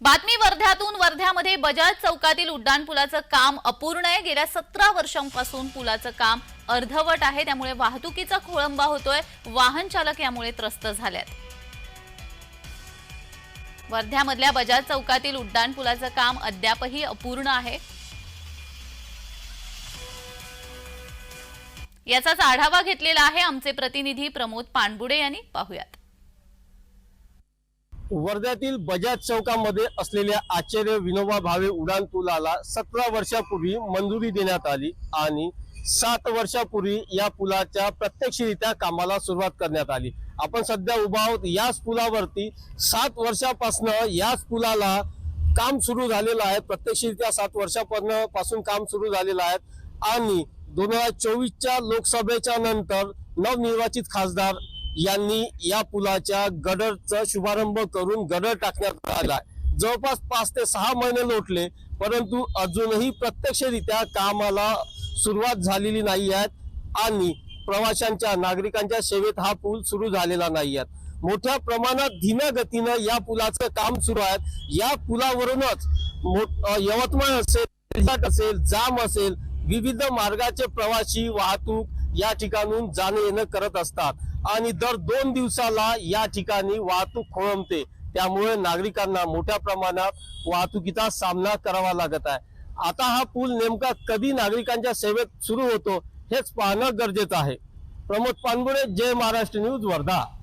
बातमी वर्ध्यातून वर्ध्यामध्ये बजाज चौकातील उड्डाणपुलाचं काम अपूर्ण आहे. गेल्या सतरा वर्षांपासून पुलाचं काम अर्धवट आहे. त्यामुळे वाहतुकीचा खोळंबा होतोय. वाहन चालक यामुळे त्रस्त झाल्यात. वर्ध्यामधल्या बजाज चौकातील उड्डाणपुलाचं काम अद्यापही अपूर्ण आहे. याचाच आढावा घेतलेला आहे आमचे प्रतिनिधी प्रमोद पाणबुडे यांनी. पाहुयात. वर्ध्यातील बजाज चौकामध्ये असलेल्या आचार्य विनोबा भावे उडान पुलाला सतरा वर्षापूर्वी मंजुरी देण्यात आली आणि सात वर्षापूर्वी या पुलाच्या प्रत्यक्षरित्या कामाला सुरुवात करण्यात आली. आपण सध्या उभा आहोत याच पुलावरती. सात वर्षापासून याच पुलाला काम सुरू झालेलं आहे. प्रत्यक्षरित्या सात वर्षापासून पासून काम सुरू झालेलं आहे आणि दोन हजार चोवीसच्या लोकसभेच्या नंतर नवनिर्वाचित खासदार यांनी या पुलाच्या गडरचा शुभारंभ करून गडर टाकण्यात आला. जवळपास पाच ते सहा महिने लोटले परंतु अजूनही प्रत्यक्षरित्या कामाला सुरुवात झालेली नाही आहे आणि प्रवाशांच्या नागरिकांच्या सेवेत हा पूल सुरू झालेला नाही आहे मोठ्या प्रमाणात धीम्या गतीनं या पुलाचं काम सुरू आहे. या पुलावरूनच मो- यवतमाळ असेल असेल जाम असेल विविध मार्गाचे प्रवासी वाहतूक या ठिकाणून जाणं येणं करत असतात. आणि दर दोन दिवसाला या ठिकाणी वाहतूक खोळंबते. त्यामुळे नागरिकांना मोठ्या प्रमाणात वाहतुकीचा सामना करावा लागत आहे. आता हा पूल नेमका कधी नागरिकांच्या सेवेत सुरू होतो हेच पाहणं गरजेचं आहे. प्रमोद पानबुडे जय महाराष्ट्र न्यूज वर्धा.